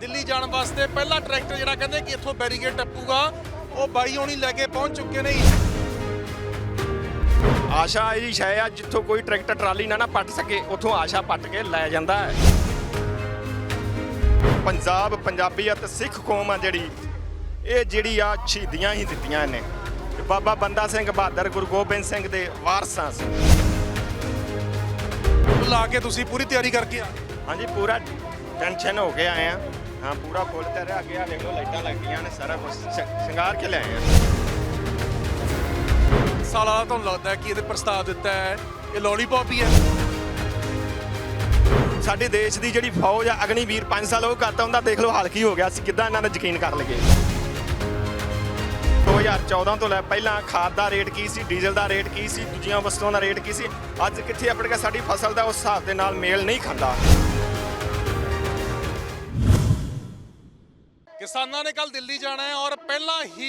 ਦਿੱਲੀ ਜਾਣ ਵਾਸਤੇ ਪਹਿਲਾ ਟਰੈਕਟਰ ਜਿਹੜਾ ਕਹਿੰਦੇ ਕਿ ਇੱਥੋਂ ਬੈਰੀਗੇਡ ਟੱਪੂਗਾ ਉਹ ਬਾਈ ਹੋਣੀ ਲੈ ਕੇ ਪਹੁੰਚ ਚੁੱਕੇ ਨੇ ਆਸ਼ਾ ਇਹ ਜੀ ਸ਼ੈ ਆ ਜਿੱਥੋਂ ਕੋਈ ਟਰੈਕਟਰ ਟਰਾਲੀ ਨਾ ਨਾ ਪੱਟ ਸਕੇ ਉੱਥੋਂ ਆਸ਼ਾ ਪੱਟ ਕੇ ਲੈ ਜਾਂਦਾ ਹੈ। ਪੰਜਾਬ ਪੰਜਾਬੀਅਤ ਸਿੱਖ ਕੌਮ ਆ ਜਿਹੜੀ ਇਹ ਜਿਹੜੀ ਆ ਸ਼ਹੀਦੀਆਂ ਹੀ ਦਿੱਤੀਆਂ ਇਹਨੇ। ਤੇ ਬਾਬਾ ਬੰਦਾ ਸਿੰਘ ਬਹਾਦਰ ਗੁਰੂ ਗੋਬਿੰਦ ਸਿੰਘ ਦੇ ਵਾਰਸਾਂ ਸੀ। ਲਾ ਕੇ ਤੁਸੀਂ ਪੂਰੀ ਤਿਆਰੀ ਕਰਕੇ ਆ ਹਾਂਜੀ ਪੂਰਾ ਟੈਨਸ਼ਨ ਹੋ ਕੇ ਆਏ ਆ। ਹਾਂ ਪੂਰਾ ਫੁੱਲ ਤੇ ਅੱਗੇ ਆ ਲਓ ਲਾਈਟਾਂ ਲੱਗੀਆਂ ਨੇ ਸਾਰਾ ਕੁਝ ਸ਼ਿੰਗਾਰ ਕੇ ਲੈ ਆਏ ਆ। ਸਾਲਾ ਤੁਹਾਨੂੰ ਲੱਗਦਾ ਕਿ ਇਹਦੇ ਪ੍ਰਸਤਾਵ ਦਿੱਤਾ ਹੈ ਇਹ ਲੋਲੀਪੌਪ ਹੀ ਹੈ। ਸਾਡੇ ਦੇਸ਼ ਦੀ ਜਿਹੜੀ ਫੌਜ ਆ ਅਗਨੀਵੀਰ 5 ਸਾਲ ਉਹ ਕਰਤਾ ਹੁੰਦਾ ਦੇਖ ਲਓ ਹਾਲ ਕੀ ਹੋ ਗਿਆ ਸੀ ਕਿੱਦਾਂ ਇਹਨਾਂ ਨੇ ਯਕੀਨ ਕਰ ਲਗੇ 2014 ਤੋਂ ਲੈ ਪਹਿਲਾਂ ਖਾਦ ਦਾ ਰੇਟ ਕੀ ਸੀ ਡੀਜ਼ਲ ਦਾ ਰੇਟ ਕੀ ਸੀ ਦੂਜੀਆਂ ਵਸਤੂਆਂ ਦਾ ਰੇਟ ਕੀ ਸੀ ਅੱਜ ਕਿੱਥੇ ਆਪਣੇ ਕੇ ਸਾਡੀ ਫਸਲ ਦਾ ਉਸ ਹਿਸਾਬ ਦੇ ਨਾਲ ਮੇਲ ਨਹੀਂ ਖਾਂਦਾ। ਕਿਸਾਨਾਂ ਨੇ ਕੱਲ ਦਿੱਲੀ ਜਾਣਾ ਹੈ ਔਰ ਪਹਿਲਾਂ ਹੀ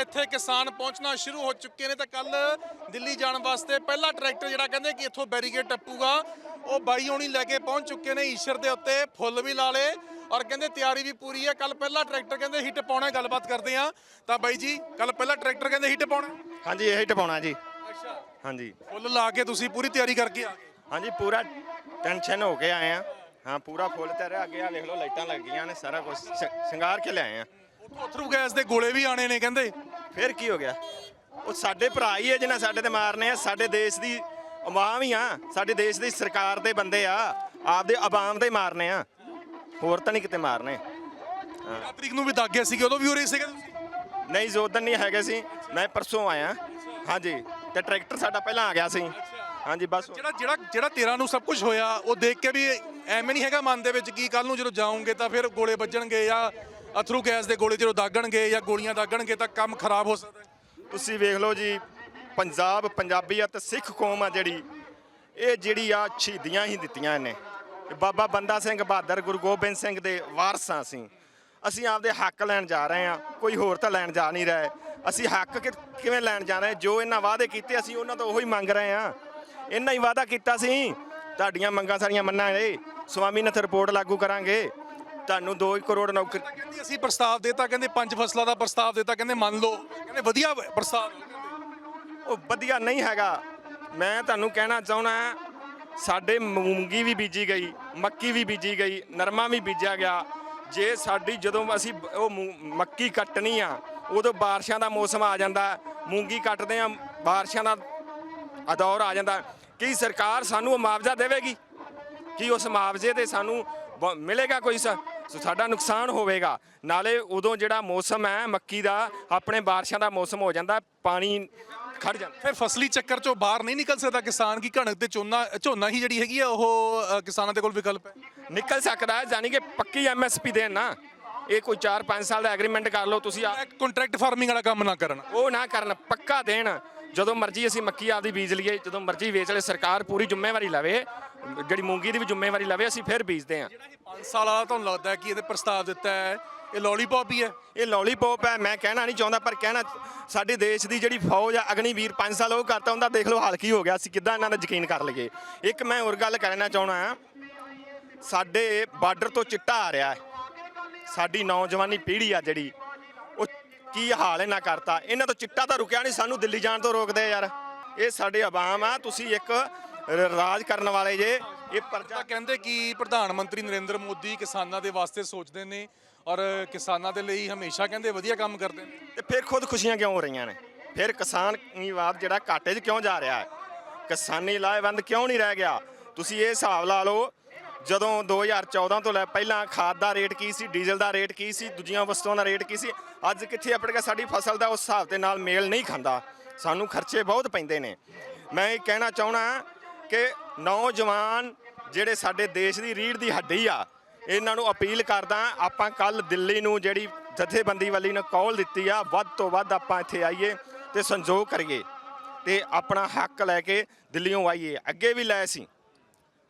ਇੱਥੇ ਕਿਸਾਨ ਪਹੁੰਚਣਾ ਸ਼ੁਰੂ ਹੋ ਚੁੱਕੇ ਨੇ ਤਾਂ ਕੱਲ ਦਿੱਲੀ ਜਾਣ ਵਾਸਤੇ ਪਹਿਲਾ ਟਰੈਕਟਰ ਜਿਹੜਾ ਕਹਿੰਦੇ ਕਿ ਇੱਥੋਂ ਬੈਰੀਗੇਡ ਟੱਪੂਗਾ ਉਹ ਬਾਈ ਹੋਣੀ ਲੈ ਕੇ ਪਹੁੰਚ ਚੁੱਕੇ ਨੇ ਈਸ਼ਰ ਦੇ ਉੱਤੇ ਫੁੱਲ ਵੀ ਲਾ ਲਏ ਔਰ ਕਹਿੰਦੇ ਤਿਆਰੀ ਵੀ ਪੂਰੀ ਹੈ। ਕੱਲ ਪਹਿਲਾ ਟਰੈਕਟਰ ਕਹਿੰਦੇ ਹਿੱਟ ਪਾਉਣਾ। ਗੱਲਬਾਤ ਕਰਦੇ ਆ ਤਾਂ ਬਾਈ ਜੀ ਕੱਲ ਪਹਿਲਾ ਟਰੈਕਟਰ ਕਹਿੰਦੇ ਹਿੱਟ ਪਾਉਣਾ। ਹਾਂਜੀ ਇਹੀ ਟਪਾਉਣਾ ਜੀ। ਅੱਛਾ। ਹਾਂਜੀ। ਫੁੱਲ ਲਾ ਕੇ ਤੁਸੀਂ ਪੂਰੀ ਤਿਆਰੀ ਕਰਕੇ ਆ ਗਏ। ਹਾਂਜੀ ਪੂਰਾ ਟੈਨਸ਼ਨ ਹੋ ਕੇ ਆਏ ਆ ਹਾਂ ਪੂਰਾ ਫੁੱਲ ਤੇ ਅੱਗੇ ਆ ਦੇਖ ਲਓ ਲਾਈਟਾਂ ਲੱਗੀਆਂ ਨੇ ਸਾਰਾ ਕੁਝ ਸ਼ਿੰਗਾਰ ਕੇ ਲੈ ਆਏ ਆ। ਉੱਥੋਂ ਅਥਰੂ ਗੈਸ ਦੇ ਗੋਲੇ ਵੀ ਆਣੇ ਨੇ ਕਹਿੰਦੇ। ਫਿਰ ਕੀ ਹੋ ਗਿਆ? ਉਹ ਸਾਡੇ ਭਰਾ ਹੀ ਹੈ ਜਿਨ੍ਹਾਂ ਸਾਡੇ ਤੇ ਮਾਰਨੇ ਆ। ਸਾਡੇ ਦੇਸ਼ ਦੀ ਆਵਾਮ ਹੀ ਆ। ਸਾਡੇ ਦੇਸ਼ ਦੀ ਸਰਕਾਰ ਦੇ ਬੰਦੇ ਆ। ਆਪਦੇ ਆਵਾਮ ਦੇ ਮਾਰਨੇ ਆ। ਹੋਰ ਤਾਂ ਨਹੀਂ ਕਿਤੇ ਮਾਰਨੇ। ਤੇਰਾਂ ਤਰੀਕ ਨੂੰ ਵੀ ਦਾਗੇ ਸੀਗੇ ਉਦੋਂ ਵੀ ਰਹੇ ਸੀਗੇ ਤੁਸੀਂ? ਨਹੀਂ ਜ਼ੋਦਨ ਨਹੀਂ ਹੈਗੇ ਸੀ। ਮੈਂ ਪਰਸੋਂ ਆਇਆ। ਹਾਂਜੀ। ਤੇ ਟਰੈਕਟਰ ਸਾਡਾ ਪਹਿਲਾਂ ਆ ਗਿਆ ਸੀ। ਹਾਂਜੀ ਬਸ। ਜਿਹੜਾ ਜਿਹੜਾ ਜਿਹੜਾ 13 ਨੂੰ ਸਭ ਕੁਝ ਹੋਇਆ ਉਹ ਦੇਖ ਕੇ ਵੀ ਐਵੇਂ ਨਹੀਂ ਹੈਗਾ ਮਨ ਦੇ ਵਿੱਚ ਕੀ ਕੱਲ ਨੂੰ ਜਦੋਂ ਜਾਓਗੇ ਤਾਂ ਫਿਰ ਗੋਲੇ ਵੱਜਣਗੇ ਜਾਂ ਅਥਰੂ ਗੈਸ ਦੇ ਗੋਲੇ ਜਦੋਂ ਦਾਗਣਗੇ ਜਾਂ ਗੋਲੀਆਂ ਦਾਗਣਗੇ ਤਾਂ ਕੰਮ ਖਰਾਬ ਹੋ ਸਕਦਾ ਹੈ। ਤੁਸੀਂ ਵੇਖ ਲਓ ਜੀ ਪੰਜਾਬ ਪੰਜਾਬੀਅਤ ਸਿੱਖ ਕੌਮ ਆ ਜਿਹੜੀ ਇਹ ਜਿਹੜੀ ਆ ਸ਼ਹੀਦੀਆਂ ਹੀ ਦਿੱਤੀਆਂ ਇਹਨੇ। ਇਹ ਬਾਬਾ ਬੰਦਾ ਸਿੰਘ ਬਹਾਦਰ ਗੁਰੂ ਗੋਬਿੰਦ ਸਿੰਘ ਦੇ ਵਾਰਸਾਂ ਸੀ ਅਸੀਂ ਆਪਦੇ ਹੱਕ ਲੈਣ ਜਾ ਰਹੇ ਆ ਕੋਈ ਹੋਰ ਤਾਂ ਲੈਣ ਜਾ ਨਹੀਂ ਰਹੇ। ਅਸੀਂ ਹੱਕ ਕਿ- ਕਿਵੇਂ ਲੈਣ ਜਾ ਰਹੇ? ਜੋ ਇਹਨਾਂ ਵਾਅਦੇ ਕੀਤੇ ਅਸੀਂ ਉਹਨਾਂ ਤੋਂ ਉਹੀ ਮੰਗ ਰਹੇ ਆ ਇਹਨਾਂ ਹੀ ਵਾਅਦਾ ਕੀਤਾ ਸੀ। ਤੁਹਾਡੀਆਂ ਮੰਗਾਂ ਸਾਰੀਆਂ ਮੰਨਾਂਗੇ। ਸਵਾਮੀਨਾਥਨ ਰਿਪੋਰਟ ਲਾਗੂ ਕਰਾਂਗੇ। ਤੁਹਾਨੂੰ 2 ਕਰੋੜ ਨੌਕਰੀ ਕਹਿੰਦੇ ਅਸੀਂ ਪ੍ਰਸਤਾਵ ਦਿੱਤਾ ਕਹਿੰਦੇ ਪੰਜ ਫਸਲਾਂ ਦਾ ਪ੍ਰਸਤਾਵ ਦਿੱਤਾ ਕਹਿੰਦੇ ਮੰਨ ਲਓ ਕਹਿੰਦੇ ਵਧੀਆ ਪ੍ਰਸਤਾਵ। ਉਹ ਵਧੀਆ ਨਹੀਂ ਹੈਗਾ। ਮੈਂ ਤੁਹਾਨੂੰ ਕਹਿਣਾ ਚਾਹਣਾ ਸਾਡੇ ਮੂੰਗੀ ਵੀ ਬੀਜੀ ਗਈ ਮੱਕੀ ਵੀ ਬੀਜੀ ਗਈ ਨਰਮਾ ਵੀ ਬੀਜਿਆ ਗਿਆ। ਜੇ ਸਾਡੀ ਜਦੋਂ ਅਸੀਂ ਉਹ ਮੱਕੀ ਕੱਟਣੀ ਆ ਉਦੋਂ ਬਾਰਿਸ਼ਾਂ ਦਾ ਮੌਸਮ ਆ ਜਾਂਦਾ। ਮੂੰਗੀ ਕੱਟਦੇ ਆ ਬਾਰਿਸ਼ਾਂ ਦਾ ਅਦੌਰ ਆ ਜਾਂਦਾ। ਕੀ ਸਰਕਾਰ ਸਾਨੂੰ ਉਹ ਮੁਆਵਜ਼ਾ ਦੇਵੇਗੀ? ਕੀ ਉਸ ਮੁਆਵਜ਼ੇ ਤੇ ਸਾਨੂੰ ਮਿਲੇਗਾ ਕੋਈ ਸ- ਸਾਡਾ ਨੁਕਸਾਨ ਹੋਵੇਗਾ? ਨਾਲੇ ਉਦੋਂ ਜਿਹੜਾ ਮੌਸਮ ਹੈ ਮੱਕੀ ਦਾ ਆਪਣੇ ਬਾਰਿਸ਼ਾਂ ਦਾ ਮੌਸਮ ਹੋ ਜਾਂਦਾ ਪਾਣੀ ਖੜ ਜਾਂਦਾ। ਫਿਰ ਫਸਲੀ ਚੱਕਰ ਚੋਂ ਬਾਹਰ ਨਹੀਂ ਨਿਕਲ ਸਕਦਾ ਕਿਸਾਨ ਕੀ ਕਣਕ ਤੇ ਝੋਨਾ ਝੋਨਾ ਹੀ ਜਿਹੜੀ ਹੈਗੀ ਆ ਉਹ ਕਿਸਾਨਾਂ ਦੇ ਕੋਲ ਵਿਕਲਪ ਹੈ? ਨਿਕਲ ਸਕਦਾ ਹੈ ਯਾਨੀ ਕਿ ਪੱਕੀ ਐਮਐਸਪੀ ਦੇਣ ਨਾ। ਇਹ ਕੋਈ 4-5 ਸਾਲ ਦਾ ਐਗਰੀਮੈਂਟ ਕਰ ਲਓ ਤੁਸੀਂ ਕੰਟਰੈਕਟ ਫਾਰਮਿੰਗ ਵਾਲਾ ਕੰਮ ਨਾ ਕਰਨ। ਉਹ ਨਾ ਕਰਨ ਪੱਕਾ ਦੇਣ। ਜਦੋਂ ਮਰਜ਼ੀ ਅਸੀਂ ਮੱਕੀ ਆਪਦੀ ਬੀਜ ਲਈਏ ਜਦੋਂ ਮਰਜ਼ੀ ਵੇਚ ਲਏ ਸਰਕਾਰ ਪੂਰੀ ਜ਼ਿੰਮੇਵਾਰੀ ਲਵੇ ਜਿਹੜੀ ਮੂੰਗੀ ਦੀ ਵੀ ਜ਼ਿੰਮੇਵਾਰੀ ਲਵੇ ਅਸੀਂ ਫਿਰ ਬੀਜਦੇ ਹਾਂ। 5 ਸਾਲ ਵਾਲਾ ਤੁਹਾਨੂੰ ਲੱਗਦਾ ਹੈ ਕਿ ਇਹਦੇ ਪ੍ਰਸਤਾਵ ਦਿੱਤਾ ਹੈ ਇਹ ਲੋਲੀਪੌਪ ਹੀ ਹੈ। ਇਹ ਲੋਲੀਪੌਪ ਹੈ ਮੈਂ ਕਹਿਣਾ ਨਹੀਂ ਚਾਹੁੰਦਾ ਪਰ ਕਹਿਣਾ ਸਾਡੇ ਦੇਸ਼ ਦੀ ਜਿਹੜੀ ਫੌਜ ਆ ਅਗਨੀਵੀਰ 5 ਸਾਲ ਉਹ ਕਰਤਾ ਹੁੰਦਾ ਦੇਖ ਲਓ ਹਾਲ ਕੀ ਹੋ ਗਿਆ ਸੀ ਕਿੱਦਾਂ ਇਹਨਾਂ ਦਾ ਯਕੀਨ ਕਰ ਲਗੇ ਇੱਕ ਮੈਂ ਹੋਰ ਗੱਲ ਕਰਨਾ ਚਾਹਣਾ ਸਾਡੇ ਬਾਰਡਰ ਤੋਂ ਚਿੱਟਾ ਆ ਰਿਹਾ ਹੈ। ਸਾਡੀ ਨੌਜਵਾਨੀ ਪੀੜ੍ਹੀ ਆ ਜਿਹੜੀ ਕੀ ਹਾਲ ਇਹਨਾਂ ਕਰਤਾ? ਇਹਨਾਂ ਤੋਂ ਚਿੱਟਾ ਤਾਂ ਰੁਕਿਆ ਨਹੀਂ ਸਾਨੂੰ ਦਿੱਲੀ ਜਾਣ ਤੋਂ ਰੋਕਦੇ ਯਾਰ। ਇਹ ਸਾਡੇ ਆਵਾਮ ਆ ਤੁਸੀਂ ਇੱਕ ਰ- ਰਾਜ ਕਰਨ ਵਾਲੇ ਜੇ ਇਹ ਪਰਚਾ ਤਾਂ ਕਹਿੰਦੇ ਕਿ ਪ੍ਰਧਾਨ ਮੰਤਰੀ ਨਰਿੰਦਰ ਮੋਦੀ ਕਿਸਾਨਾਂ ਦੇ ਵਾਸਤੇ ਸੋਚਦੇ ਨੇ ਔਰ ਕਿਸਾਨਾਂ ਦੇ ਲਈ ਹਮੇਸ਼ਾ ਕਹਿੰਦੇ ਵਧੀਆ ਕੰਮ ਕਰਦੇ ਨੇ। ਤੇ ਫਿਰ ਖੁਦ ਖੁਸ਼ੀਆਂ ਕਿਉਂ ਹੋ ਰਹੀਆਂ ਨੇ? ਫਿਰ ਕਿਸਾਨੀਵਾਦ ਜਿਹੜਾ ਘਾਟੇ 'ਚ ਕਿਉਂ ਜਾ ਰਿਹਾ ਹੈ? ਕਿਸਾਨੀ ਲਾਹੇਵੰਦ ਕਿਉਂ ਨਹੀਂ ਰਹਿ ਗਿਆ? ਤੁਸੀਂ ਇਹ ਹਿਸਾਬ ਲਾ ਲਓ ਜਦੋਂ 2014 ਤੋਂ ਲੈ ਪਹਿਲਾਂ ਖਾਦ ਦਾ ਰੇਟ ਕੀ ਸੀ, ਡੀਜ਼ਲ ਦਾ ਰੇਟ ਕੀ ਸੀ, ਦੂਜੀਆਂ ਵਸਤੂਆਂ ਦਾ ਰੇਟ ਕੀ ਸੀ, ਅੱਜ ਕਿੱਥੇ ਆਪਣੇ ਕੇ ਸਾਡੀ ਫਸਲ ਦਾ ਉਸ ਹਿਸਾਬ ਦੇ ਨਾਲ ਮੇਲ ਨਹੀਂ ਖਾਂਦਾ। ਸਾਨੂੰ ਖਰਚੇ ਬਹੁਤ ਪੈਂਦੇ ਨੇ। ਮੈਂ ਇਹ ਕਹਿਣਾ ਚਾਹਣਾ ਕਿ ਨੌਜਵਾਨ ਜਿਹੜੇ ਸਾਡੇ ਦੇਸ਼ ਦੀ ਰੀੜ੍ਹ ਦੀ ਹੱਡੀ ਆ, ਇਹਨਾਂ ਨੂੰ ਅਪੀਲ ਕਰਦਾ ਆਪਾਂ ਕੱਲ ਦਿੱਲੀ ਨੂੰ ਜਿਹੜੀ ਜਥੇਬੰਦੀ ਵਾਲੀ ਨੇ ਕਾਲ ਦਿੱਤੀ ਆ, ਵੱਧ ਤੋਂ ਵੱਧ ਆਪਾਂ ਇੱਥੇ ਆਈਏ ਤੇ ਸੰਜੋਗ ਕਰੀਏ ਤੇ ਆਪਣਾ ਹੱਕ ਲੈ ਕੇ ਦਿੱਲੀੋਂ ਆਈਏ। ਅੱਗੇ ਵੀ ਲੈ ਸੀ।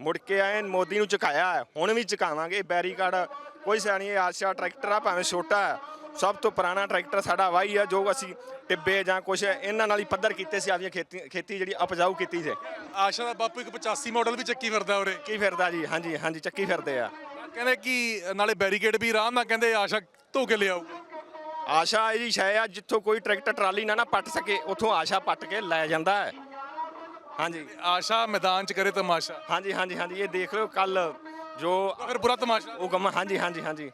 ਮੁੜ ਕੇ ਆਏ ਮੋਦੀ ਨੂੰ ਝੁਕਾਇਆ ਹੈ, ਹੁਣ ਵੀ ਝੁਕਾਵਾਂਗੇ। ਬੈਰੀਕਾਰਡ ਕੋਈ ਸਿਆਣੀ ਆਸ਼ਾ ਟਰੈਕਟਰ ਆ ਭਾਵੇਂ ਛੋਟਾ ਹੈ। ਸਭ ਤੋਂ ਪੁਰਾਣਾ ਟਰੈਕਟਰ ਸਾਡਾ ਵਾਹੀ ਆ ਜੋ ਅਸੀਂ ਟਿੱਬੇ ਜਾਂ ਕੁਛ ਇਹਨਾਂ ਨਾਲ ਹੀ ਪੱਧਰ ਕੀਤੇ ਸੀ ਆਪਦੀਆਂ ਖੇਤੀ ਖੇਤੀ ਜਿਹੜੀ ਉਪਜਾਊ ਕੀਤੀ ਸੀ। ਆਸ਼ਾ ਦਾ ਬਾਪੂ ਇੱਕ 85 ਮਾਡਲ ਵੀ ਚੱਕੀ ਫਿਰਦਾ ਉਰੇ। ਕੀ ਫਿਰਦਾ ਜੀ ਹਾਂਜੀ ਹਾਂਜੀ ਚੱਕੀ ਫਿਰਦੇ ਆ। ਕਹਿੰਦੇ ਕਿ ਨਾਲੇ ਬੈਰੀਕੇਡ ਵੀ ਆਰਾਮ ਨਾਲ ਕਹਿੰਦੇ ਆਸ਼ਾ ਧੋ ਕੇ ਲਿਆਊਗਾ ਆਸ਼ਾ ਇਹ ਜੀ ਸ਼ੈ ਆ ਜਿੱਥੋਂ ਕੋਈ ਟਰੈਕਟਰ ਟਰਾਲੀ ਨਾ ਨਾ ਪੱਟ ਸਕੇ ਉੱਥੋਂ ਆਸ਼ਾ ਪੱਟ ਕੇ ਲੈ ਜਾਂਦਾ ਹੈ। ਹਾਂਜੀ। ਆਸ਼ਾ ਮੈਦਾਨ 'ਚ ਕਰੇ ਤਮਾਸ਼ਾ। ਹਾਂਜੀ ਹਾਂਜੀ ਹਾਂਜੀ ਇਹ ਦੇਖ ਲਓ ਕੱਲ ਜੋ ਫਿਰ ਬੁਰਾ ਤਮਾਸ਼ਾ। ਉਹ ਕੰਮ ਹਾਂਜੀ ਹਾਂਜੀ ਹਾਂਜੀ।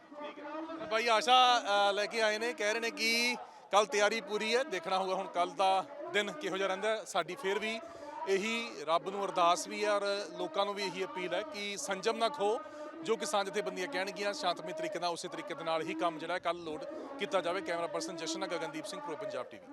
ਭਾਈ ਆਸ਼ਾ ਅ, ਲੈ ਕੇ ਆਏ ਨੇ ਕਹਿ ਰਹੇ ਨੇ ਕਿ ਕੱਲ ਤਿਆਰੀ ਪੂਰੀ ਹੈ ਦੇਖਣਾ ਹੋਊਗਾ ਹੁਣ ਕੱਲ ਦਾ ਦਿਨ ਕਿਹੋ ਜਿਹਾ ਰਹਿੰਦਾ ਹੈ। ਸਾਡੀ ਫੇਰ ਵੀ ਇਹੀ ਰੱਬ ਨੂੰ ਅਰਦਾਸ ਵੀ ਹੈ ਔਰ ਲੋਕਾਂ ਨੂੰ ਵੀ ਇਹੀ ਅਪੀਲ ਹੈ ਕਿ ਸੰਜਮ ਨਾ ਖੋ ਜੋ ਕਿਸਾਨ ਜਥੇਬੰਦੀਆਂ ਕਹਿਣਗੀਆਂ ਸ਼ਾਂਤਮਈ ਤਰੀਕੇ ਨਾਲ ਉਸੇ ਤਰੀਕੇ ਦੇ ਨਾਲ ਹੀ ਕੰਮ ਜਿਹੜਾ ਕੱਲ ਲੋਡ ਕੀਤਾ ਜਾਵੇ। Camera person Jashan Gagandeep Singh pro Punjab TV.